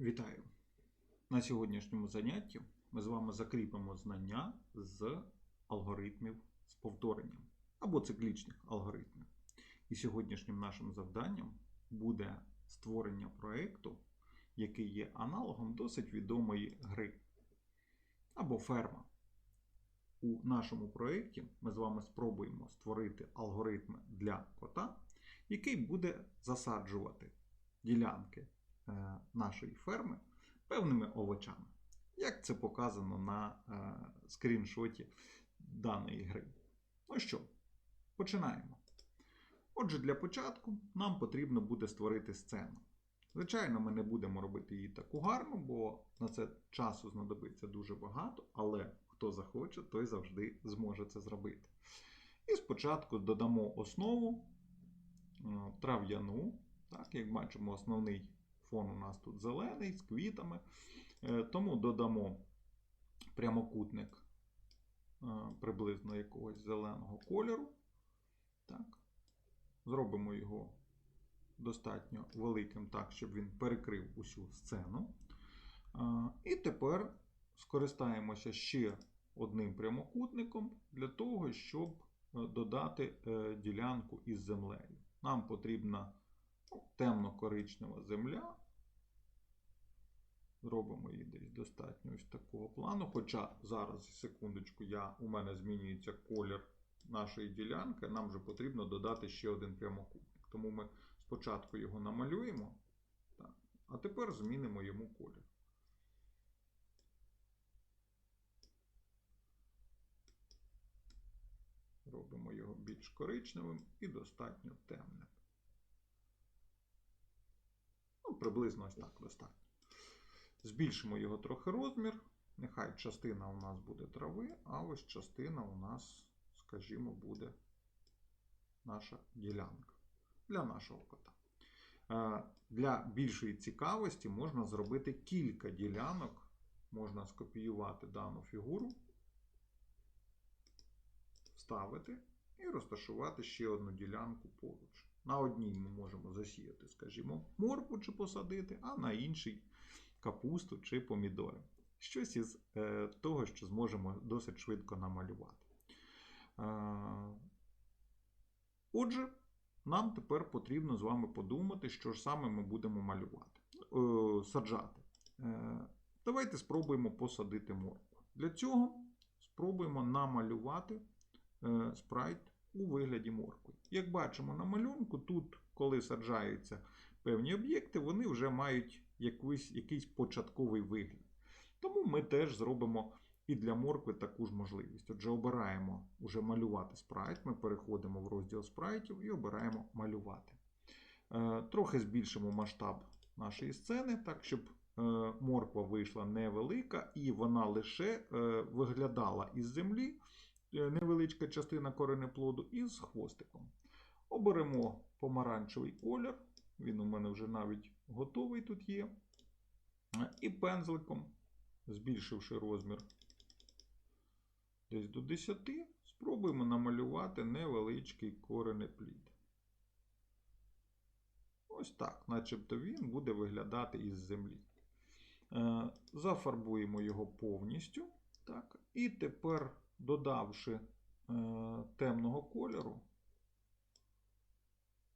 Вітаю! На сьогоднішньому занятті ми з вами закріпимо знання з алгоритмів з повторенням або циклічних алгоритмів. І сьогоднішнім нашим завданням буде створення проєкту, який є аналогом досить відомої гри або ферма. У нашому проєкті ми з вами спробуємо створити алгоритм для кота, який буде засаджувати ділянки нашої ферми певними овочами. Як це показано на е, скріншоті даної гри. Ну що, починаємо. Отже, для початку нам потрібно буде створити сцену. Звичайно, ми не будемо робити її таку гарну, бо на це часу знадобиться дуже багато, але хто захоче, той завжди зможе це зробити. І спочатку додамо основу е, трав'яну. Так, як бачимо, основний фон у нас тут зелений з квітами. Е, Тому додамо прямокутник е, приблизно якогось зеленого кольору. Так. Зробимо його достатньо великим, так, щоб він перекрив усю сцену. Е, І тепер скористаємося ще одним прямокутником для того, щоб додати ділянку із землею. Нам потрібна темно-коричнева земля. Зробимо її десь достатньо ось такого плану. Хоча зараз, секундочку, я, у мене змінюється колір нашої ділянки, нам вже потрібно додати ще один прямокутник. Тому ми спочатку його намалюємо, так, а тепер змінимо йому колір. Робимо його більш коричневим і достатньо темним. Приблизно ось так достатньо. Збільшимо його трохи розмір. Нехай частина у нас буде трави, а ось частина у нас, скажімо, буде наша ділянка для нашого кота. Е, Для більшої цікавості можна зробити кілька ділянок. Можна скопіювати дану фігуру, вставити і розташувати ще одну ділянку поруч. На одній ми можемо засіяти, скажімо, моркву чи посадити, а на іншій капусту чи помідори. Щось із е, того, що зможемо досить швидко намалювати. Е, отже, нам тепер потрібно з вами подумати, що ж саме ми будемо малювати, е, саджати. Давайте спробуємо посадити моркву. Для цього спробуємо намалювати спрайт у вигляді моркви. Як бачимо на малюнку, тут, коли саджаються певні об'єкти, вони вже мають якийсь, якийсь початковий вигляд. Тому ми теж зробимо і для моркви таку ж можливість. Отже, обираємо вже малювати спрайт. Ми переходимо в розділ спрайтів і обираємо малювати. Е, Трохи збільшимо масштаб нашої сцени, так, щоб е, морква вийшла невелика, і вона лише е, виглядала із землі, невеличка частина коренеплоду, із хвостиком. Оберемо помаранчевий колір. Він у мене вже навіть готовий тут є. Е, І пензликом, збільшивши розмір десь до 10, спробуємо намалювати невеличкий коренеплід. Ось так, начебто він буде виглядати із землі. Е, Зафарбуємо його повністю. Так. І тепер, додавши е, темного кольору,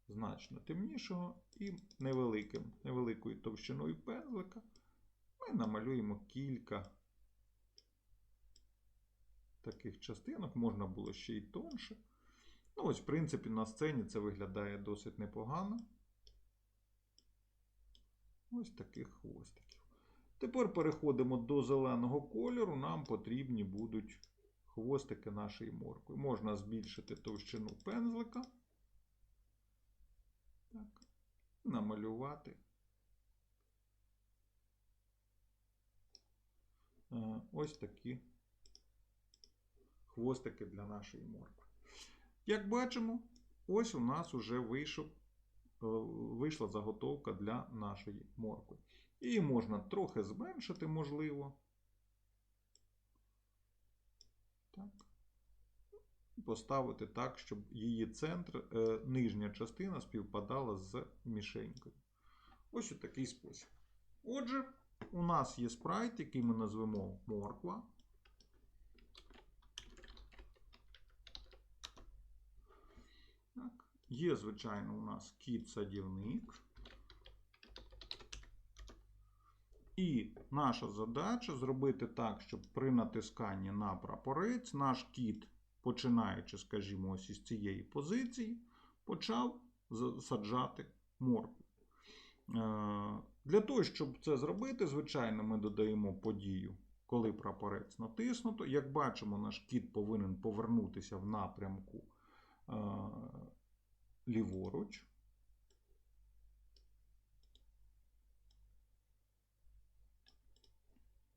значно темнішого і невеликим, невеликою товщиною пензлика, ми намалюємо кілька таких частинок, можна було ще й тонше. Ну, ось, в принципі, на сцені це виглядає досить непогано. Ось таких хвостиків. Тепер переходимо до зеленого кольору. Нам потрібні будуть хвостики нашої моркви. Можна збільшити товщину пензлика. Так. Намалювати. Е, Ось такі хвостики для нашої моркви. Як бачимо, ось у нас вже вийшов, е, вийшла заготовка для нашої моркви. Її можна трохи зменшити, можливо. Так. Поставити так, щоб її центр, е, нижня частина співпадала з мішенькою. Ось у такий спосіб. Отже, у нас є спрайт, який ми назвемо морква. Так. Є, звичайно, у нас кіт-садівник. І наша задача зробити так, щоб при натисканні на прапорець наш кіт, починаючи, скажімо, ось із цієї позиції, почав саджати моркву. Е, Для того, щоб це зробити, звичайно, ми додаємо подію, коли прапорець натиснуто. Як бачимо, наш кіт повинен повернутися в напрямку е, ліворуч.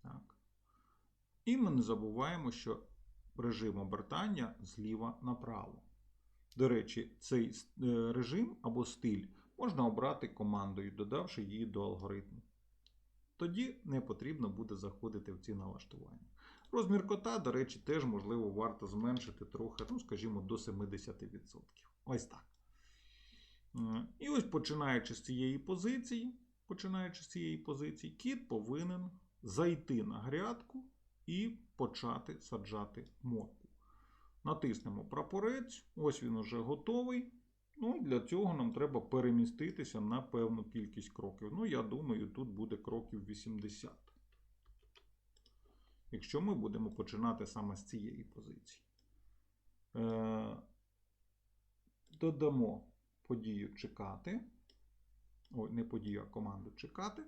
Так. І ми не забуваємо, що режим обертання зліва направо. До речі, цей е, режим або стиль можна обрати командою, додавши її до алгоритму. Тоді не потрібно буде заходити в ці налаштування. Розмір кота, до речі, теж можливо варто зменшити трохи, ну, скажімо, до 70%. Ось так. Е, І ось починаючи з цієї позиції, починаючи з цієї позиції, кіт повинен зайти на грядку і почати саджати морку. Натиснемо прапорець, ось він уже готовий. Ну, для цього нам треба переміститися на певну кількість кроків. Ну, я думаю, тут буде кроків 80. Якщо ми будемо починати саме з цієї позиції. Е, додамо подію чекати. Ой, не подію, а команду чекати.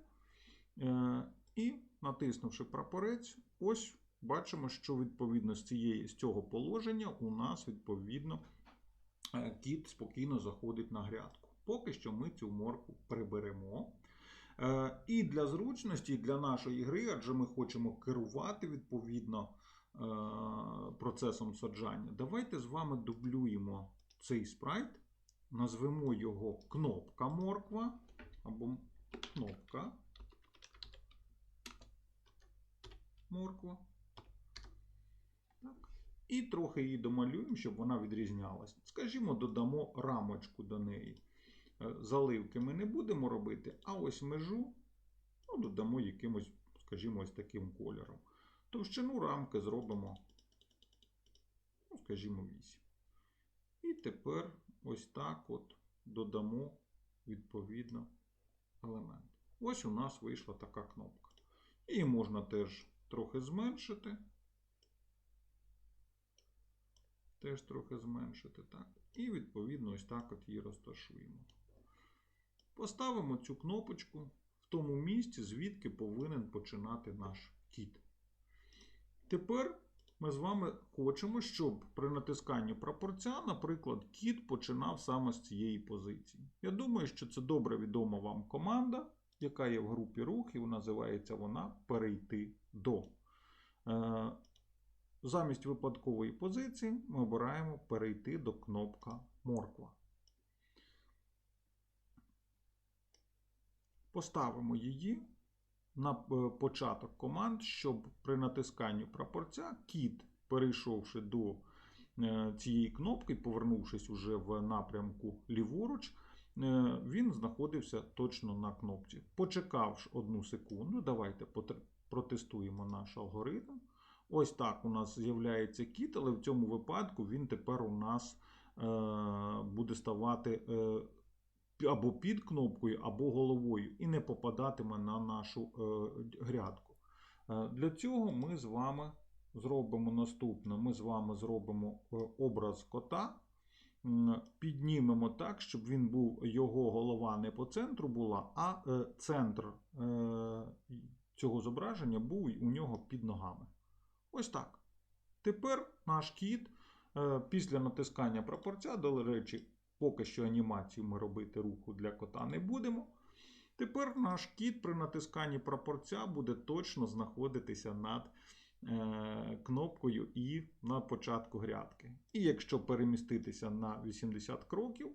І натиснувши прапорець, ось бачимо, що відповідно з, цієї, з цього положення у нас відповідно е, кіт спокійно заходить на грядку. Поки що ми цю морку приберемо. Е, І для зручності, і для нашої гри, адже ми хочемо керувати відповідно е, процесом саджання, давайте з вами дублюємо цей спрайт, назвемо його кнопка морква або кнопка морква. Так. І трохи її домалюємо, щоб вона відрізнялась. Скажімо, додамо рамочку до неї. Е, Заливки ми не будемо робити, а ось межу ну, додамо якимось, скажімо, ось таким кольором. Товщину рамки зробимо, ну, скажімо, 8. І тепер ось так от додамо відповідно елемент. Ось у нас вийшла така кнопка. Її можна теж трохи зменшити. Теж трохи зменшити, так. І відповідно ось так от її розташуємо. Поставимо цю кнопочку в тому місці, звідки повинен починати наш кіт. Тепер ми з вами хочемо, щоб при натисканні прапорця, наприклад, кіт починав саме з цієї позиції. Я думаю, що це добре відома вам команда, яка є в групі рух, і називається вона перейти до. Е, Замість випадкової позиції ми обираємо перейти до кнопка морква. Поставимо її на е, початок команд, щоб при натисканні прапорця кіт, перейшовши до е, цієї кнопки, повернувшись уже в напрямку ліворуч, він знаходився точно на кнопці. Почекавши одну секунду, давайте протестуємо наш алгоритм. Ось так у нас з'являється кіт, але в цьому випадку він тепер у нас е, буде ставати е, або під кнопкою, або головою, і не попадатиме на нашу е, грядку. Е, для цього ми з вами зробимо наступне: ми з вами зробимо е, образ кота. Піднімемо так, щоб він був, його голова не по центру була, а е, центр е, цього зображення був у нього під ногами. Ось так. Тепер наш кіт е, після натискання прапорця, до речі, поки що анімацію ми робити руху для кота не будемо. Тепер наш кіт при натисканні прапорця буде точно знаходитися над кнопкою І на початку грядки. І якщо переміститися на 80 кроків,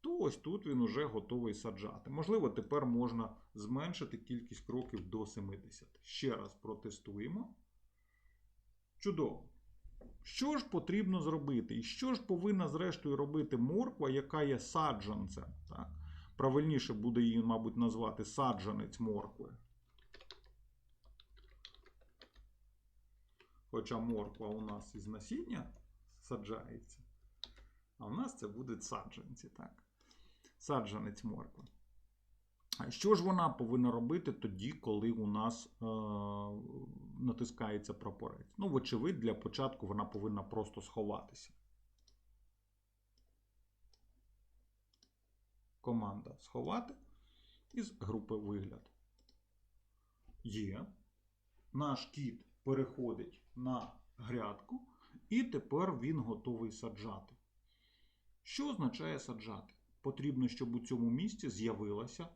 то ось тут він уже готовий саджати. Можливо, тепер можна зменшити кількість кроків до 70. Ще раз протестуємо. Чудово. Що ж потрібно зробити? І що ж повинна зрештою робити морква, яка є саджанцем? Так? Правильніше буде її, мабуть, назвати саджанець моркви. Хоча морква у нас із насіння саджається, а у нас це будуть саджанці, так? Саджанець моркви. Що ж вона повинна робити тоді, коли у нас е, натискається прапорець? Ну, вочевидь, для початку вона повинна просто сховатися. Команда сховати із групи вигляд. Є. Наш кіт переходить на грядку, і тепер він готовий саджати. Що означає саджати? Потрібно, щоб у цьому місці з'явилася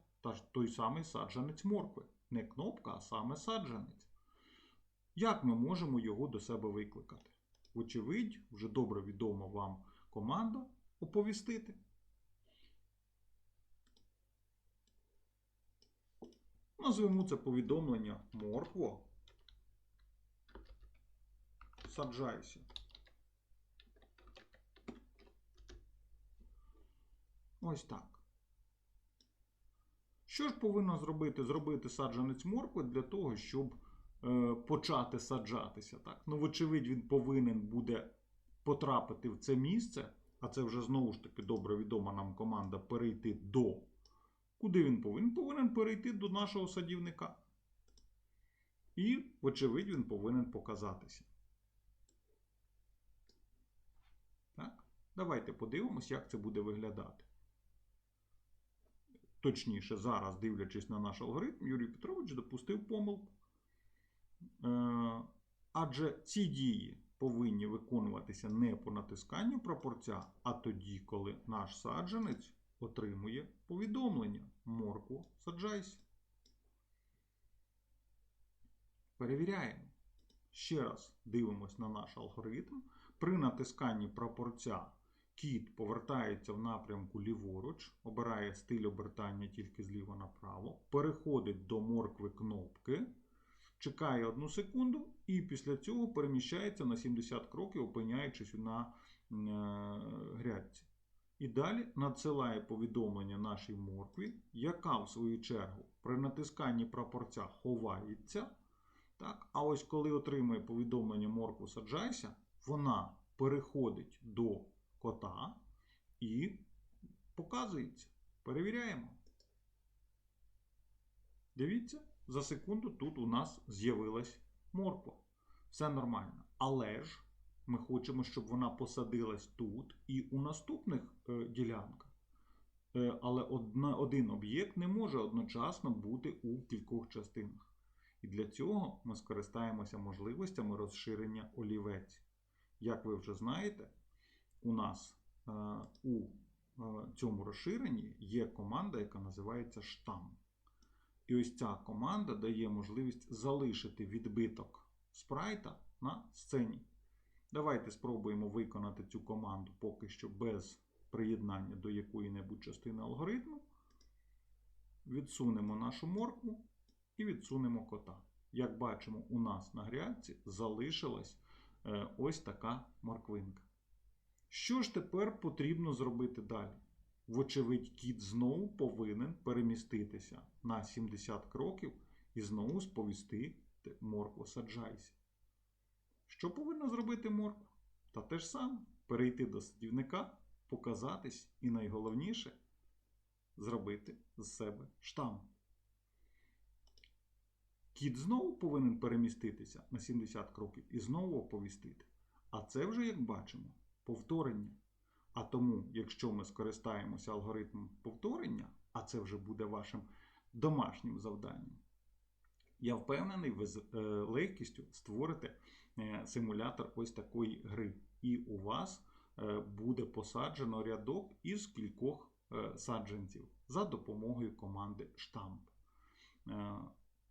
той самий саджанець моркви. Не кнопка, а саме саджанець. Як ми можемо його до себе викликати? Вочевидь, вже добре відома вам команда оповістити. Назвемо це повідомлення моркво. Саджайся. Ось так. Що ж повинно зробити? Зробити саджанець моркви для того, щоб е, почати саджатися. Так? Ну, вочевидь, він повинен буде потрапити в це місце, а це вже знову ж таки добре відома нам команда перейти до. Куди він повинен? Повинен перейти до нашого садівника. І, вочевидь, він повинен показатися. Так? Давайте подивимось, як це буде виглядати. Точніше, зараз, дивлячись на наш алгоритм, Юрій Петрович допустив помилку. Е, Адже ці дії повинні виконуватися не по натисканню прапорця, а тоді, коли наш саджанець отримує повідомлення. Моркво, саджайся. Перевіряємо. Ще раз дивимось на наш алгоритм. При натисканні прапорця кіт повертається в напрямку ліворуч, обирає стиль обертання тільки зліва направо, переходить до моркви кнопки, чекає одну секунду і після цього переміщається на 70 кроків, опиняючись на е, грядці. І далі надсилає повідомлення нашій моркві, яка, в свою чергу, при натисканні прапорця ховається. Так? А ось коли отримує повідомлення моркву саджайся, вона переходить до кота і показується. Перевіряємо. Дивіться, за секунду тут у нас з'явилась морква. Все нормально. Але ж ми хочемо, щоб вона посадилась тут і у наступних е, ділянках. Е, але один об'єкт не може одночасно бути у кількох частинах. І для цього ми скористаємося можливостями розширення олівець. Як ви вже знаєте, у нас е, у е, цьому розширенні є команда, яка називається штам. І ось ця команда дає можливість залишити відбиток спрайта на сцені. Давайте спробуємо виконати цю команду поки що без приєднання до якої-небудь частини алгоритму. Відсунемо нашу моркву і відсунемо кота. Як бачимо, у нас на грядці залишилась е, ось така морквинка. Що ж тепер потрібно зробити далі? Вочевидь, кіт знову повинен переміститися на 70 кроків і знову сповісти моркву саджайся. Що повинна зробити морква? Та те ж саме перейти до садівника, показатись і найголовніше зробити з себе штам. Кіт знову повинен переміститися на 70 кроків і знову оповістити. А це вже, як бачимо, повторення. А тому, якщо ми скористаємося алгоритмом повторення, а це вже буде вашим домашнім завданням, я впевнений, ви з е, легкістю створите е, симулятор ось такої гри. І у вас е, буде посаджено рядок із кількох саджанців за допомогою команди штамп.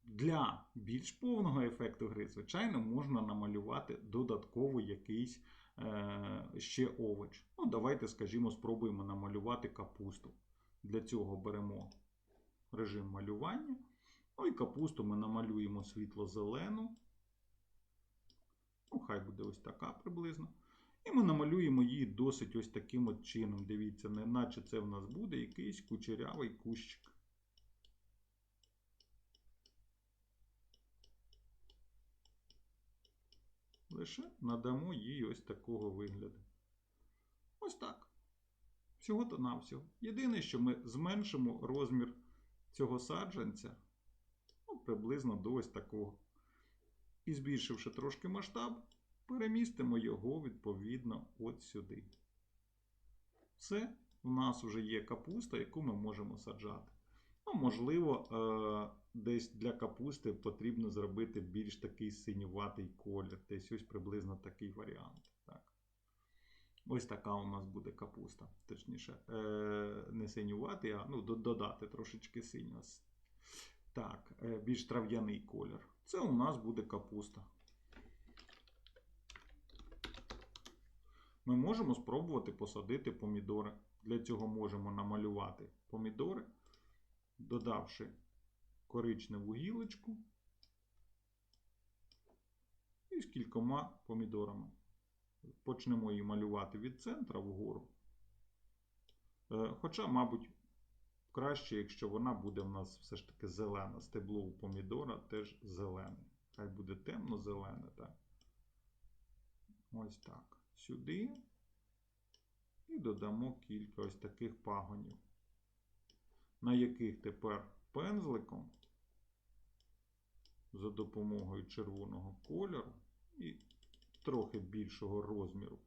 Для більш повного ефекту гри, звичайно, можна намалювати додатково якийсь ще овоч. Ну, Давайте, скажімо, спробуємо намалювати капусту. Для цього беремо режим малювання. Ну і капусту ми намалюємо світло-зелену. Ну, хай буде ось така приблизно. І ми намалюємо її досить ось таким от чином. Дивіться, не наче це в нас буде якийсь кучерявий кущик. Лише надамо їй ось такого вигляду. Ось так. Всього-то навсього. Єдине, що ми зменшимо розмір цього саджанця ну, приблизно до ось такого. І збільшивши трошки масштаб, перемістимо його відповідно от сюди. Все, у нас вже є капуста, яку ми можемо саджати. Ну, можливо, е- десь для капусти потрібно зробити більш такий синюватий колір. Десь ось приблизно такий варіант. Так. Ось така у нас буде капуста. Точніше, е- не синюватий, а ну, додати трошечки синього. Так, е, більш трав'яний колір. Це у нас буде капуста. Ми можемо спробувати посадити помідори. Для цього можемо намалювати помідори, додавши коричневу гілочку і з кількома помідорами. Почнемо її малювати від центра вгору. Е, Хоча, мабуть, краще, якщо вона буде в нас все ж таки зелена. Стебло у помідора теж зелене. Хай буде темно-зелене. Ось так. Сюди. І додамо кілька ось таких пагонів, на яких тепер пензликом за допомогою червоного кольору і трохи більшого розміру.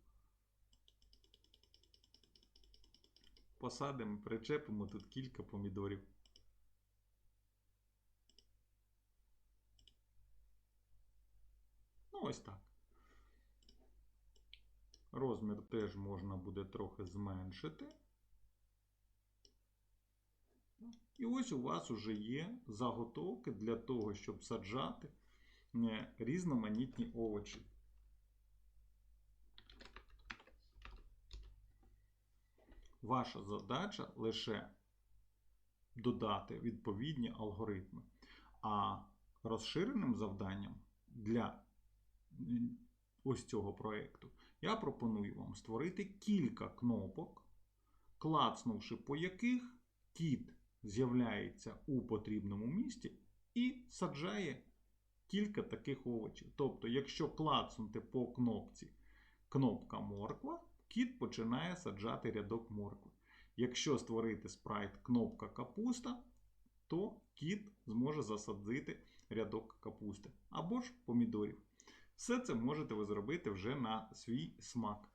Посадимо, причепимо тут кілька помідорів. Ну, ось так. Розмір теж можна буде трохи зменшити. І ось у вас вже є заготовки для того, щоб саджати е, різноманітні овочі. Ваша задача лише додати відповідні алгоритми. А розширеним завданням для ось цього проєкту я пропоную вам створити кілька кнопок, клацнувши по яких кіт з'являється у потрібному місці і саджає кілька таких овочів. Тобто, якщо клацнути по кнопці кнопка морква, кіт починає саджати рядок моркви. Якщо створити спрайт кнопка капуста, то кіт зможе засадити рядок капусти або ж помідорів. Все це можете ви зробити вже на свій смак.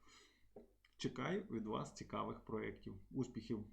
Чекаю від вас цікавих проєктів. Успіхів!